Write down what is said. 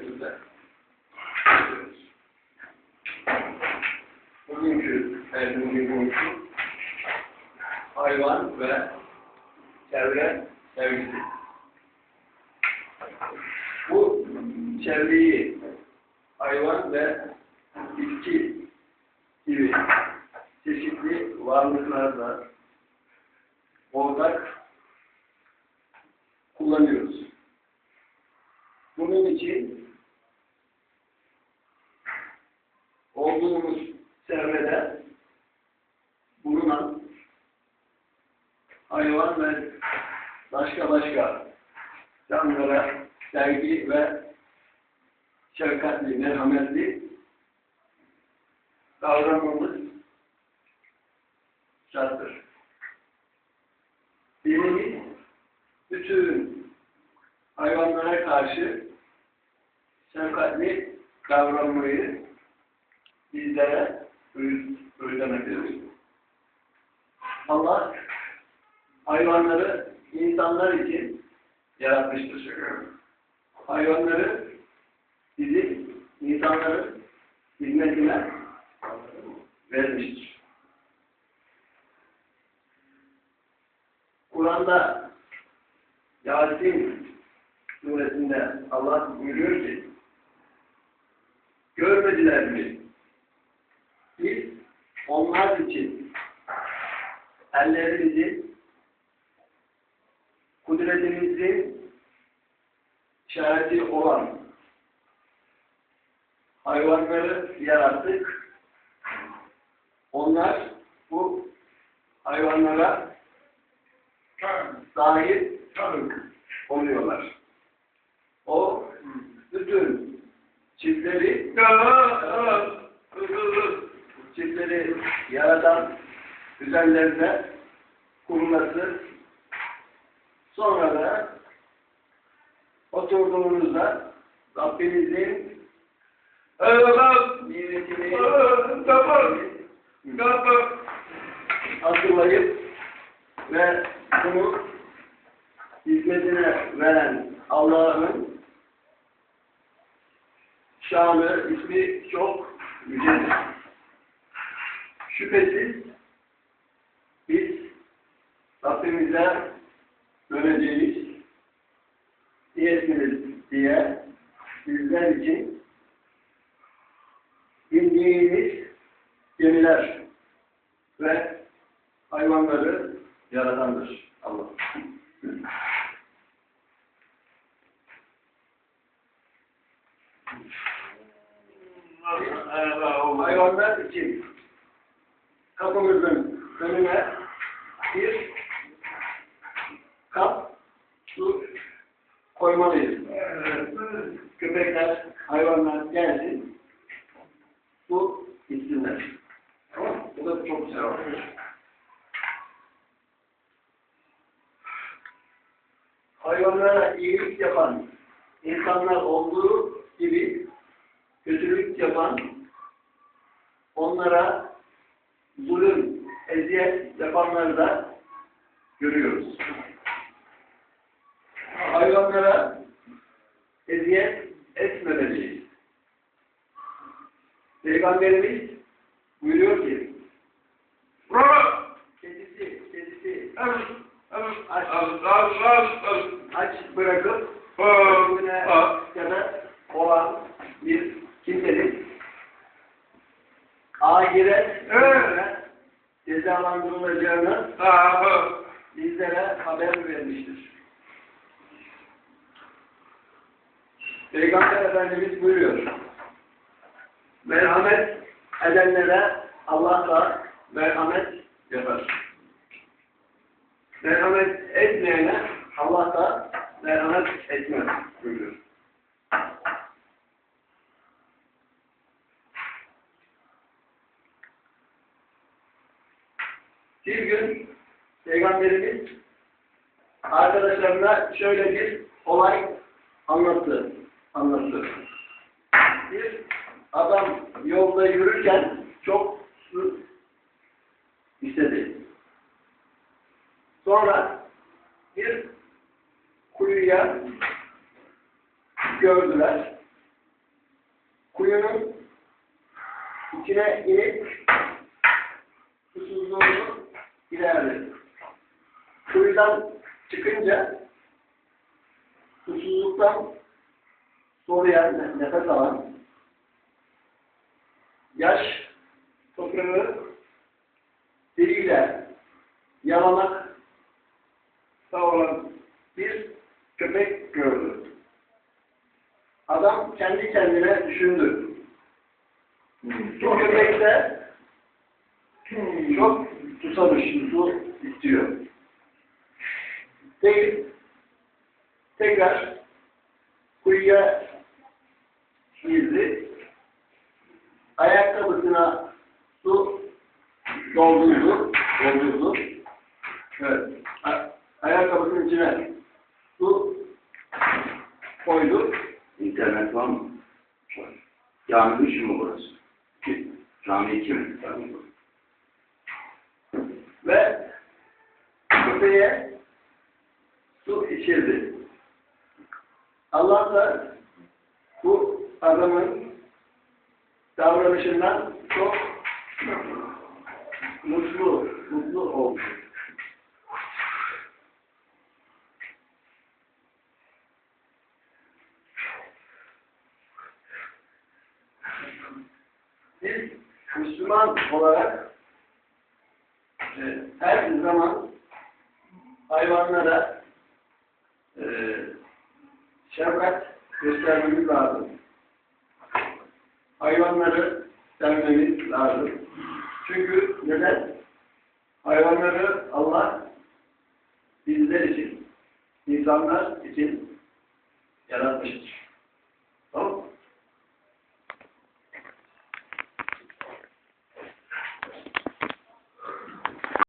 dersimize bugünkü dersimizin konusu hayvan ve çevre sevgisi. Bu çevreyi hayvan ve bitki gibi çeşitli varlıklarda ortak kullanıyoruz. Hayvan ve başka başka canlılara sevgi ve şefkatli, merhametli davranmamız şarttır. Dinimiz bütün hayvanlara karşı şefkatli davranmayı bizlere öğütlemektedir. Allah hayvanları insanlar için yaratmıştır. Hayvanları bizim insanların hizmetine vermiştir. Kur'an'da Yasin suresinde Allah buyuruyor ki görmediler mi? Biz onlar için ellerimizi kudretimizin işareti olan hayvanları yarattık. Onlar bu hayvanlara sahip oluyorlar. O bütün çiftleri çiftleri yaratan üzerlerinde kurulması sonra da oturduğunuzda Rabbinizin nimetini hatırlayıp ve bunu hizmetine veren Allah'ın şanı, ismi çok yücedir. Şüphesiz biz Rabbimize döneceğiz diyesiniz diye bizler için bildiğimiz gemiler ve hayvanları yaratandır Allah. Hayvanlar için kapımızın önüne bir kap su koymalıyız. Köpekler, hayvanlar gelsin, su içsinler. Tamam? Bu da çok güzel olur. Hayvanlara iyilik yapan insanlar olduğu gibi kötülük yapan, onlara zulüm, eziyet yapanları da görüyoruz. Hayvanlara eziyet etmemeliyiz. Peygamberimiz buyuruyor ki kedisi, kedisi aç, aç bırakıp ölümüne kadar olan bir kimsenin ahiret cezalandırılacağını bizlere haber vermiştir. Peygamber Efendimiz buyuruyor. Merhamet edenlere Allah da merhamet yapar. Merhamet etmeyene Allah da merhamet etmez buyuruyor. Bir gün Peygamberimiz arkadaşlarına şöyle bir olay anlattı. Anlattı. Bir adam yolda yürürken çok su istedi. Sonra bir kuyuya gördüler. kuyunun içine inip susuzluğunu giderdi. Kuyudan çıkınca susuzluktan soğuyan, nefes alan, yaş toprağı diliyle yalamak olan bir köpek gördü. Adam kendi kendine düşündü. Bu köpek de çok susamış, su istiyor. Değil, tekrar kuyuya girdi. Ayakkabısına su doldurdu, doldurdu. Evet. Ayakkabısının içine su koydu. İnternet var mı? Cami dışı mı burası? Cami iki mi? ve köpeğe su içirdi. Allah da bu adamın davranışından çok mutlu, mutlu oldu. Biz Müslüman olarak e, her zaman hayvanlara e, şefkat göstermemiz lazım. Hayvanları sevmemiz lazım. Çünkü neden? Hayvanları Allah bizler için, insanlar için yaratmıştır.